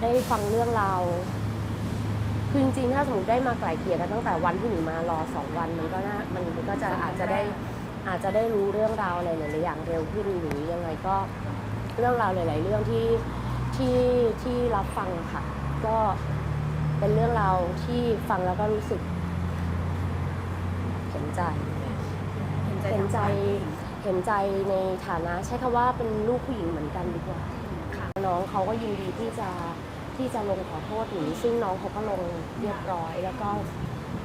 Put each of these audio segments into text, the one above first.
ได้ฟังเรื่องราวคือจริงๆถ้าสมมติได้มาไกล่เกลี่ยกันตั้งแต่วันที่หนิงมารอสองวันมันก็น่ามันก็จะอาจจะได้อาจจะได้รู้เรื่องราวอะไรหลายๆอย่างเร็วขึ้นหรือยังไงก็เรื่องราวหลาย ๆ เรื่องที่ที่ที่รับฟังค่ะ ก็เป็นเรื่องราวที่ฟังแล้วก็รู้สึกเห็นใจเห็นใจเห็นใจในฐานะ ใช้คำว่าเป็นลูกผู้หญิงเหมือนกันดีกว่าค่ะน้องเขาก็ยินดีที่จะ ที่จะลงขอโทษหนูซึ่งน้องเขาก็ลงเรียบร้อย แล้วก็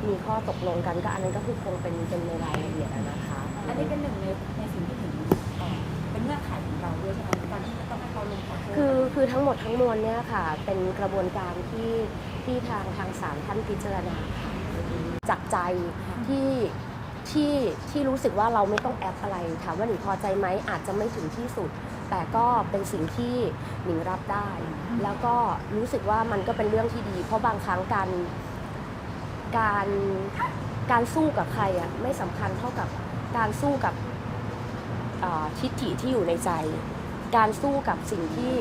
มีข้อตกลงกันก็อันนั้นก็คือคงเป็นเป็นในรายละเอียดอะนะคะ อันนี้เป็นหนึ่งในในสิ่งที่ถึงเอ่อเป็นเงื่อนไขของเราด้วยใช่ไหมในการที่จะต้องให้เขาลงขอโทษคือคือทั้งหมดทั้งมวลเนี่ยค่ะ เป็นกระบวนการที่ที่ทางทางศาลท่านพิจารณาค่ะจากใจที่ที่ที่รู้สึกว่าเราไม่ต้องแอปอะไรถามว่าหนิงพอใจไหมอาจจะไม่ถึงที่สุด แต่ก็เป็นสิ่งที่หนิงรับได้ แล้วก็รู้สึกว่ามันก็เป็นเรื่องที่ดี เพราะบางครั้งการการการสู้กับใครอะไม่สำคัญเท่ากับการสู้กับเอ่อทิฏฐิที่อยู่ในใจ การสู้กับสิ่งที่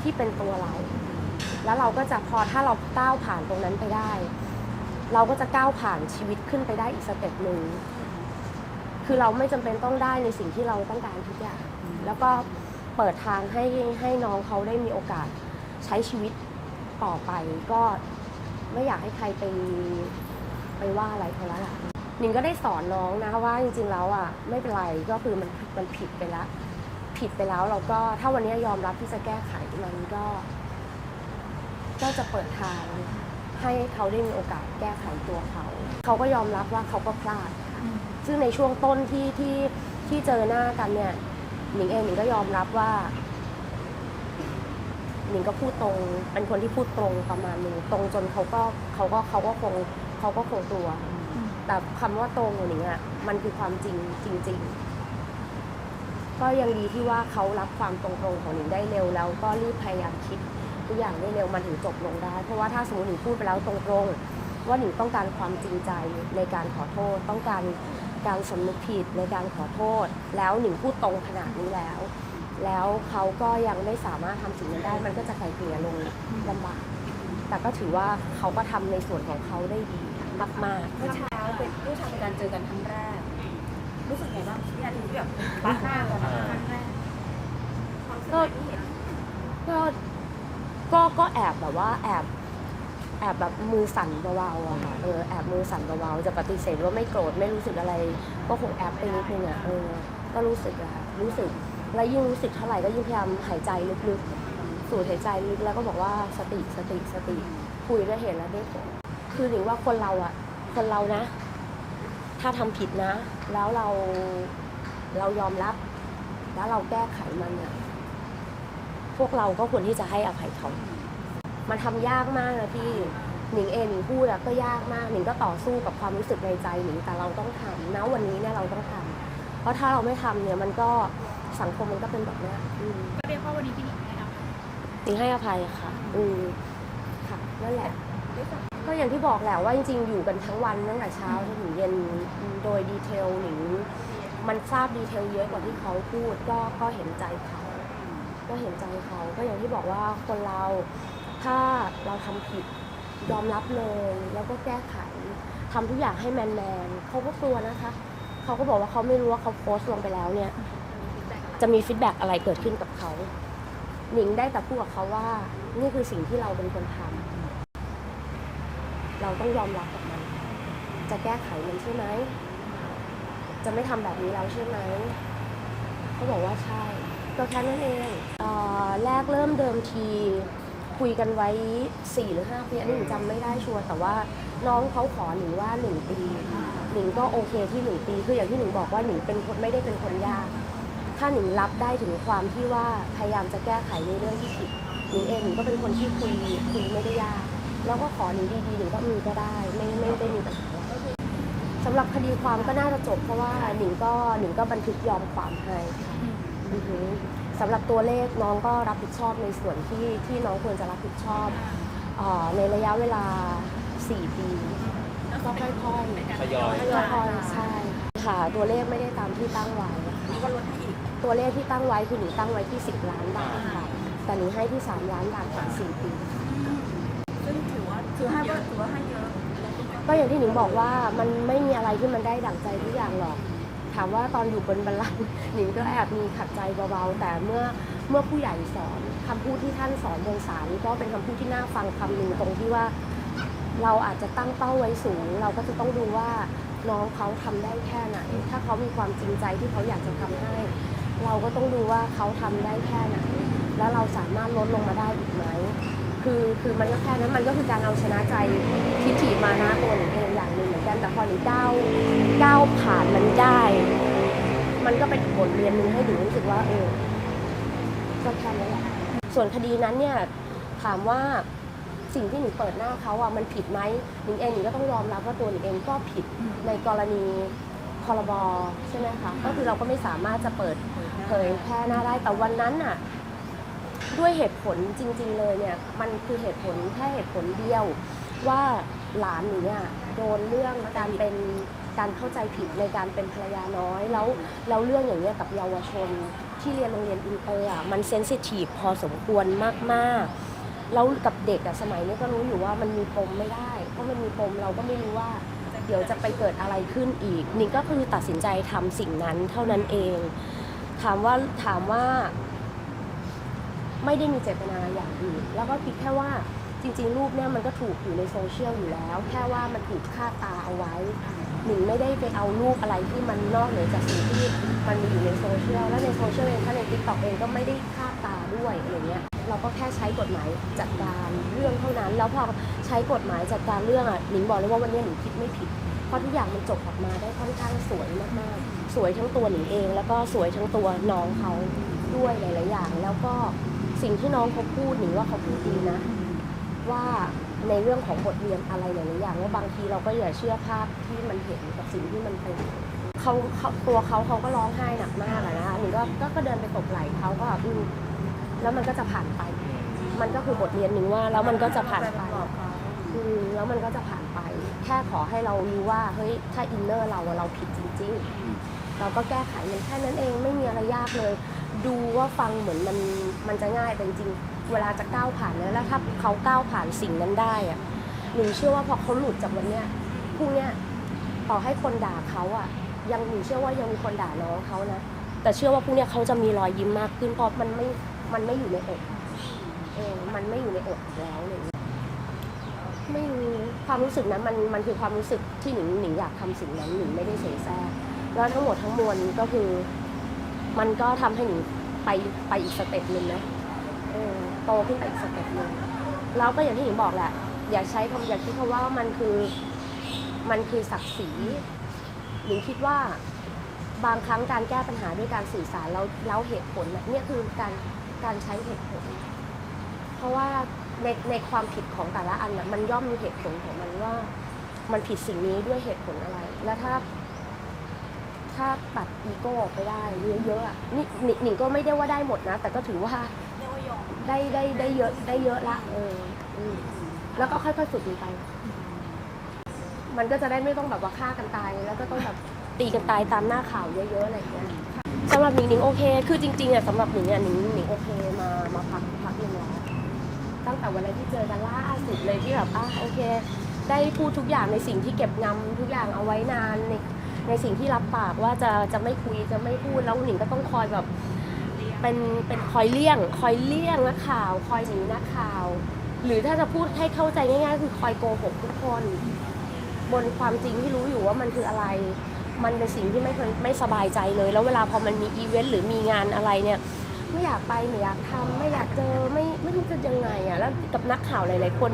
ที่เป็นตัวเรา แล้วเราก็จะพอถ้าเราก้าวผ่านตรงนั้นไปได้ เราก็จะก้าวผ่านชีวิตขึ้นไปได้อีกสเต็ปหนึ่งคือเราไม่จำเป็นต้องได้ในสิ่งที่เราต้องการทุกอย่าง แล้วก็เปิดทางให้ให้น้องเขาได้มีโอกาสใช้ชีวิตต่อไป ก็ไม่อยากให้ใครไปไปว่าอะไรเขาแล้วล่ะหนิงก็ได้สอนน้องนะว่าจริงๆแล้วอะไม่เป็นไรก็คือมันมันผิดไปแล้วผิดไปแล้วเราก็ถ้าวันนี้ยอมรับที่จะแก้ไขมันก็ ก็จะเปิดทางให้เขาได้มีโอกาสแก้ไขตัวเขา เขาก็ยอมรับว่าเขาก็พลาด ซึ่งในช่วงต้นที่ที่ที่เจอหน้ากันเนี่ย หนิงเองหนิงก็ยอมรับว่าหนิงก็พูดตรง เป็นคนที่พูดตรงประมาณหนึ่งตรงจนเขาก็เขาก็เขาก็คงเขาก็คงตัว แต่คำว่าตรงของหนิงอะมันคือความจริงจริง ๆ ก็ยังดีที่ว่าเขารับความตรงๆของหนิงได้เร็วแล้วก็รีบพยายามคิดทุกอย่างได้เร็วมันถึงจบลงได้ เพราะว่าถ้าสมมติหนิงพูดไปแล้วตรงๆว่าหนิงต้องการความจริงใจในการขอโทษต้องการ การสำนึกผิดในการขอโทษ แล้วหนิงพูดตรงขนาดนี้แล้ว แล้วเขาก็ยังไม่สามารถทำสิ่งนั้นได้ มันก็จะไกลเกลี่ยลงลำบาก แต่ก็ถือว่าเขาก็ทำในส่วนของเขาได้ดีมากๆเมื่อเช้าเป็นเมื่อเช้าเป็นการเจอกันครั้งแรก รู้สึกไงบ้างวินาทีที่แบบปัดหน้ากันครั้งแรกความรู้สึกที่เห็นก็ก็ก็แอบแบบว่าแอบ แอบแบบมือสั่นเบาๆอะค่ะ เออแอบมือสั่นเบาๆจะปฏิเสธว่าไม่โกรธไม่รู้สึกอะไร ก็คงแอบไปนิดนึงอะเออ ก็รู้สึกอะค่ะ รู้สึก แล้วยิ่งรู้สึกเท่าไหร่ก็ยิ่งพยายามหายใจลึกๆ สูดหายใจลึกแล้วก็บอกว่าสติสติสติ คุยด้วยเหตุและด้วยผลคือหนิงว่าคนเราอะคนเรานะ ถ้าทำผิดนะ แล้วเราเรายอมรับ แล้วเราแก้ไขมันอะพวกเราก็ควรที่จะให้อภัยเขา มันทำยากมากนะพี่หนิงเองหนิงพูดอะก็ยากมากหนิงก็ต่อสู้กับความรู้สึกในใจหนิงแต่เราต้องทำนะวันนี้เนี่ยเราต้องทำเพราะถ้าเราไม่ทำเนี่ยมันก็สังคมมันก็เป็นแบบเนี้ยอืมก็เรียกว่าวันนี้พี่หนิงให้อภัยหนิงให้อภัยค่ะ อืมค่ะนั่นแหละก็อย่างที่บอกแหละว่าจริงๆ อยู่กันทั้งวันตั้งแต่เช้าจนถึงเย็นโดยดีเทลหนิงมันทราบดีเทลเยอะกว่าที่เขาพูดก็ก็เห็นใจเขาก็เห็นใจเขาก็อย่างที่บอกว่าคนเรา ถ้าเราทำผิดยอมรับเลย แล้วก็แก้ไขทำทุกอย่างให้แมนแมนๆเขาก็กลัวนะคะเขาก็บอกว่าเขาไม่รู้ว่าเขาโพสต์ลงไปแล้วเนี่ย จะมีฟีดแบ็กอะไรเกิดขึ้นกับเขาหนิงได้แต่พูดกับเขาว่า นี่คือสิ่งที่เราเป็นคนทำเราต้องยอมรับกับมัน จะแก้ไขมันใช่ไหมจะไม่ทำแบบนี้แล้วใช่ไหมเขาบอกว่าใช่ก็แค่นั้นเองเออแรกเริ่มเดิมที คุยกันไว้ 4 หรือ 5 ปีอันนี้หนิงจำไม่ได้ชัวร์แต่ว่าน้องเขาขอหนิงว่า 1 ปีหนิงก็โอเคที่1ปีคืออย่างที่หนิงบอกว่าหนิงเป็นคนไม่ได้เป็นคนยาก ถ้าหนิงรับได้ถึงความที่ว่าพยายามจะแก้ไขในเรื่องที่ผิดหนิงเองหนิงก็เป็นคนที่คุยคุยไม่ได้ยาก แล้วก็ขอหนิงดีๆหนิงก็มีก็ได้ ไม่ไม่ได้มีปัญหาสำหรับคดีความก็น่าจะจบเพราะว่าหนิงก็หนิงก็บันทึกยอมความให้ สำหรับตัวเลขน้องก็รับผิดชอบในส่วนที่ที่น้องควรจะรับผิดชอบเออในระยะเวลา 4 ปีก็ค่อยๆทยอยค่อยๆใช่ค่ะตัวเลขไม่ได้ตามที่ตั้งไว้ค่ะนี่ก็ลดให้อีกตัวเลขที่ตั้งไว้คือหนูตั้งไว้ที่ 10 ล้านบาทค่ะแต่หนิงให้ที่ 3 ล้านบาทผ่าน4ปีซึ่งถือว่าถือให้ถือว่าให้เยอะก็อย่างที่หนิงบอกว่ามันไม่มีอะไรที่มันได้ดั่งใจทุกอย่างหรอก ถามว่าตอนอยู่บนบัลลังก์หนิงก็แอบมีขัดใจเบาๆแต่เมื่อเมื่อผู้ใหญ่สอนคำพูดที่ท่านสอนบนศาลก็เป็นคำพูดที่น่าฟังคำหนึ่งตรงที่ว่า เราอาจจะตั้งเป้าไว้สูง เราก็จะต้องดูว่าน้องเขาทำได้แค่ไหน ถ้าเขามีความจริงใจที่เขาอยากจะทำให้ เราก็ต้องดูว่าเขาทำได้แค่ไหน แล้วเราสามารถลดลงมาได้อีกไหม คือคือมันก็แค่นั้นมันก็คือการเอาชนะใจทิฏฐิมานะตัวหนูเองอย่างหนึ่งเหมือนกันแต่พอหนูก้าวก้าวผ่านมันได้ มันก็เป็นบทเรียนหนึ่งให้หนูรู้สึกว่าเออก็แค่นั้นแหละส่วนคดีนั้นเนี่ยถามว่าสิ่งที่หนูเปิดหน้าเขาอะมันผิดไหมหนิงเองหนิงก็ต้องยอมรับว่าตัวหนิงเองก็ผิดในกรณีพรบใช่ไหมคะก็คือเราก็ไม่สามารถจะเปิดเผยแพร่หน้าได้แต่วันนั้นน่ะ ด้วยเหตุผลจริง ๆ เลยเนี่ยมันคือเหตุผลแค่เหตุผลเดียว ว่าหลานหนูเนี่ยโดนเรื่องการเป็นการเข้าใจผิดในการเป็นภรรยาน้อยแล้วแล้วเรื่องอย่างเนี้ยกับเยาวชนที่เรียนโรงเรียนอินเตอร์อะมันเซนซิทีฟพอสมควรมากๆแล้วกับเด็กอะสมัยนี้ก็รู้อยู่ว่ามันมีปมไม่ได้เพราะมันมีปมเราก็ไม่รู้ว่าเดี๋ยวจะไปเกิดอะไรขึ้นอีกนี่ก็คือตัดสินใจทำสิ่งนั้นเท่านั้นเอง ถามว่าถามว่า ไม่ได้มีเจตนาอย่างอื่น แล้วก็คิดแค่ว่าจริงๆ รูปเนี่ยมันก็ถูกอยู่ในโซเชียลอยู่แล้ว แค่ว่ามันถูกคาดตาเอาไว้หนิงไม่ได้ไปเอารูปอะไรที่มันนอกเหนือจากสิ่งที่มันมีอยู่ในโซเชียล และในโซเชียลเองถ้าในติ๊กต็อกเองก็ไม่ได้คาดตาด้วยอะไรเงี้ย เราก็แค่ใช้กฎหมายจัดการเรื่องเท่านั้น แล้วพอใช้กฎหมายจัดการเรื่องอะหนิงบอกเลยว่าวันนี้หนิงคิดไม่ผิด เพราะทุกอย่างมันจบออกมาได้ค่อนข้างสวยมากๆ สวยทั้งตัวหนิงเอง แล้วก็สวยทั้งตัวน้องเขาด้วยหลายๆอย่าง แล้วก็ สิ่งที่น้องเขาพูดหนิงว่าเขาพูดดีนะ ว่าในเรื่องของบทเรียนอะไรหลายๆอย่างว่าบางทีเราก็อย่าเชื่อภาพที่มันเห็นกับสิ่งที่มันเป็นเขาเขาตัวเขาเขาก็ร้องไห้หนักมากอะนะคะหนิงก็ก็ก็เดินไปตบไหล่เขาก็อืมแล้วมันก็จะผ่านไป มันก็คือบทเรียนหนึ่งว่า แล้วมันก็จะผ่านไปอกเขาอืมแล้วมันก็จะผ่านไป แค่ขอให้เรารู้ว่าเฮ้ยถ้าอินเนอร์เราอะเราผิดจริง ๆ เราก็แก้ไขมันแค่นั้นเองไม่มีอะไรยากเลย ดูว่าฟังเหมือนมันมันจะง่ายแต่จริงๆเวลาจะก้าวผ่านแล้วแล้วถ้าเขาก้าวผ่านสิ่งนั้นได้อะหนูเชื่อว่าพอเขาหลุดจากวันเนี้ยพรุ่งเนี้ยต่อให้คนด่าเขาอะยังหนูเชื่อว่ายังมีคนด่าน้องเขานะแต่เชื่อว่าพรุ่งเนี้ยเขาจะมีรอยยิ้มมากขึ้นเพราะมันไม่มันไม่อยู่ในอกเออมันไม่อยู่ในอกแล้วไรอย่างเลยไม่รู้ความรู้สึกนั้นมันมันคือความรู้สึกที่หนิงหนิงอยากทำสิ่งนั้นหนิงไม่ได้เสแสร้งแล้วทั้งหมดทั้งมวลก็คือ มันก็ทำให้หนิง ไปไปอีกสเต็ปหนึ่งนะโตขึ้นไปอีกสเต็ปหนึ่งแล้วก็อย่างที่หนิงบอกแหละ อย่าใช้คำอย่าคิดคำว่ามันคือมันคือศักดิ์ศรีหนิงคิดว่าบางครั้งการแก้ปัญหาด้วยการสื่อสารแล้วแล้วเหตุผลเนี่ยคือการการใช้เหตุผล เพราะว่าในในความผิดของแต่ละอันน่ะมันย่อมมีเหตุผลของมันว่า มันผิดสิ่งนี้ด้วยเหตุผลอะไร แล้วถ้า ถ้าตัดอีโก้ออกไปได้เยอะๆอะนี่หนิหนิงก็ไม่ได้ว่าได้หมดนะ แต่ก็ถือว่าเรียกว่ายอมได้ได้ได้เยอะได้เยอะละเอออืมแล้วก็ค่อยๆฝึกมันไป มันก็จะได้ไม่ต้องแบบว่าฆ่ากันตาย แล้วก็ต้องแบบตีกันตายตามหน้าข่าวเยอะๆอะไรอย่างเงี้ยสำหรับหนิงหนิงโอเค คือจริงๆอะสำหรับหนิงอะหนิงหนิงโอเคมามาพักพักหนึ่งแล้วตั้งแต่วันแรกที่เจอกันล่าสุดเลยที่แบบอะโอเค ได้พูดทุกอย่างในสิ่งที่เก็บงำทุกอย่างเอาไว้นานใน ในสิ่งที่รับปากว่าจะจะไม่คุยจะไม่พูดแล้วหนิงก็ต้องคอยแบบเป็นเป็นคอยเลี่ยง คอยเลี่ยงนักข่าว คอยหนีนักข่าว หรือถ้าจะพูดให้เข้าใจง่ายๆคือคอยโกหกทุกคน บนความจริงที่รู้อยู่ว่ามันคืออะไร มันเป็นสิ่งที่ไม่เคยไม่สบายใจเลย แล้วเวลาพอมันมีอีเวนต์หรือมีงานอะไรเนี่ยไม่อยากไปไม่อยากทำไม่อยากเจอไม่ไม่รู้จะยังไงอะแล้วกับนักข่าวหลายๆคน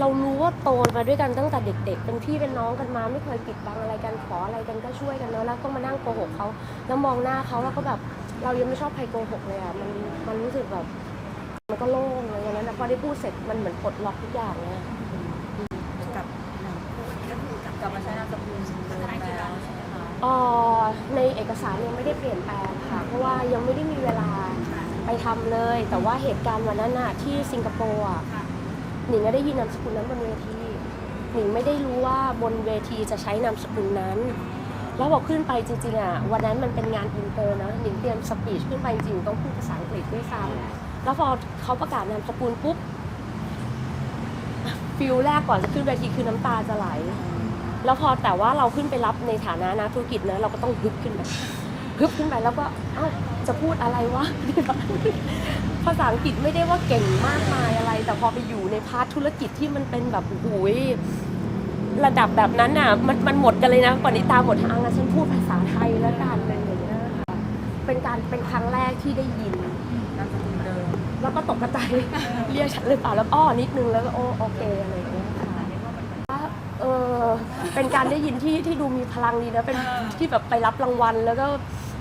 เรารู้ว่าโตมาด้วยกันตั้งแต่เด็ก ๆ เป็นพี่เป็นน้องกันมาไม่เคยปิดบังอะไรกันขออะไรกันก็ช่วยกันเนอะแล้วก็มานั่งโกหกเขาแล้วมองหน้าเขาแล้วก็แบบเรายังไม่ชอบใครโกหกเลยอะมันมันรู้สึกแบบมันก็โล่งเลยอย่างนั้นนะพอได้พูดเสร็จมันเหมือนปลดล็อกทุกอย่างเลยอะกับก็คือกลับมาใช้นามสกุลพัฒนากีฬาใช่ไหมคะเอ่อในเอกสารยังไม่ได้เปลี่ยนแปลงค่ะ เพราะว่ายังไม่ได้มีเวลาไปทำเลย แต่ว่าเหตุการณ์วันนั้นน่ะที่สิงคโปร์อะ หนิงก็ได้ยินนามสกุลนั้นบนเวทีหนิงไม่ได้รู้ว่าบนเวทีจะใช้นามสกุลนั้น แล้วบอกขึ้นไปจริงๆอะวันนั้นมันเป็นงานอินเตอร์นะหนิงเตรียมสปีชขึ้นไปจริงๆต้องพูดภาษาอังกฤษด้วยซ้ำแล้วพอเขาประกาศนามสกุลปุ๊บฟิลแรกก่อนจะขึ้นเวทีคือน้ำตาจะไหล แล้วพอแต่ว่าเราขึ้นไปรับในฐานะนักธุรกิจเนอะเราก็ต้องฮึบขึ้นไปฮึบขึ้นไปแล้วก็เอ้าจะพูดอะไรวะ ภาษาอังกฤษไม่ได้ว่าเก่งมากมายอะไร แต่พอไปอยู่ในพาร์ทธุรกิจที่มันเป็นแบบโอ้ยระดับแบบนั้นน่ะมันมันหมดกันเลยนะปณิตาหมดทางอะฉันพูดภาษาไทยแล้วกันอะไรอย่างเงี้ยค่ะเป็นการเป็นครั้งแรกที่ได้ยินนามสกุลเดิมแล้วก็ตกกระใจเรียกฉันเลยเปล่าแล้วอ้อนิดนึงแล้วก็โอโอเคอะไรอย่างเงี้ยค่ะเออเป็นการได้ยินที่ที่ดูมีพลังดีนะเป็นที่แบบไปรับรางวัลแล้วก็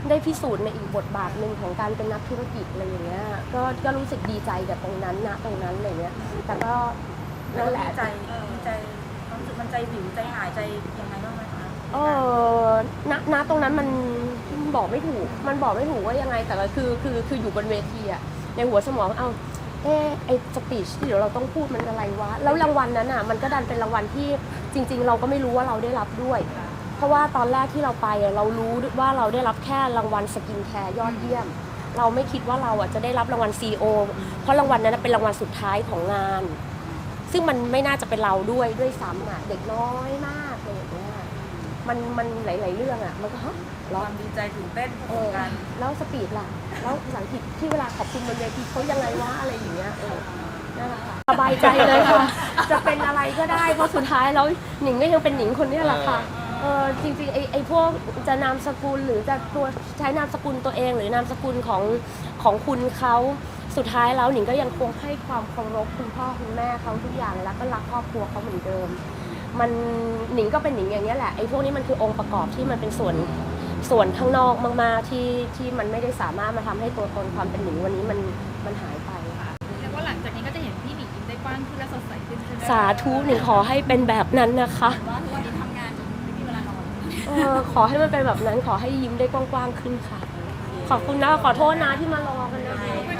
ได้พิสูจน์ในอีกบทบาทหนึ่งของการเป็นนักธุรกิจอะไรอย่างเงี้ยก็ก็รู้สึกดีใจกับตรงนั้นนะตรงนั้นอะไรเงี้ยแต่ก็แล้นั่วนแหละดีใจดีใจความรู้สึกมันใจวิวใจหายใจยังไงบ้างไหมคะเออณณตรงนั้นมันบอกไม่ถูก มันบอกไม่ถูกว่ายังไง แต่ก็คือคือคืออยู่บนเวทีอะในหัวสมองเอาเออไอสปีชที่เดี๋ยวเราต้องพูดมันอะไรวะ แล้วรางวัลนั้นอะมันก็ดันเป็นรางวัลที่จริง ๆ เราก็ไม่รู้ว่าเราได้รับด้วย เพราะว่าตอนแรกที่เราไปอะเรารู้ว่าเราได้รับแค่รางวัลสกินแคร์ยอดเยี่ยม เราไม่คิดว่าเราอะจะได้รับรางวัล CEO เพราะรางวัลนั้นนะเป็นรางวัลสุดท้ายของงาน ซึ่งมันไม่น่าจะเป็นเราด้วยด้วยซ้ำอะเด็กน้อยมากเลยอย่างเงี้ยมันมันหลาย ๆ เรื่องอะมันก็ฮะคร้อวานมดีใจตื่นเต้นขเอองอการแล้วสปีดล่ะ แล้วภาษาอังกฤษที่เวลาขอบคุณบนเวทีเขายังไงวะอะไรอย่างเงี้ยเออนั่นแหละค่ะสบายใจเลยค่ะ จะเป็นอะไรก็ได้เพราะสุดท้ายแล้วหนิงก็ยังเป็นหนิงคนเนี้ยแหละค่ะ เอ อจริงๆไอ้ไอ้พวกจะนามสกุลหรือจะตัวใช้นามสกุลตัวเอง หรือนามสกุลของของคุณเขาสุดท้ายแล้วหนิงก็ยังคงให้ความเคารพคุณพ่อคุณแม่เขาทุกอย่างแล้วก็รักครอบครัวเขาเหมือนเดิม มันหนิงก็เป็นหนิงอย่างนี้ยแหละไอ้พวกนี้มันคือองค์ประกอบที่มันเป็นส่วนส่วนข้างนอกมากๆที่ที่มันไม่ได้สามารถมาทำให้ตัวตนความเป็นหนิงวันนี้มันมันหายไป เรียกว่าหลังจากนี้ก็จะเห็นพี่หนิงยิ้มได้กว้างขึ้นและสดใสขึ้นใช่ไหมสาธุหนิงขอให้เป็นแบบนั้นนะคะ ออขอให้มันเป็นแบบนั้นขอให้ยิ้มได้กว้างๆขึ้นค่ะ ขอบคุณนะขอโทษนะที่มารอกันนะคะ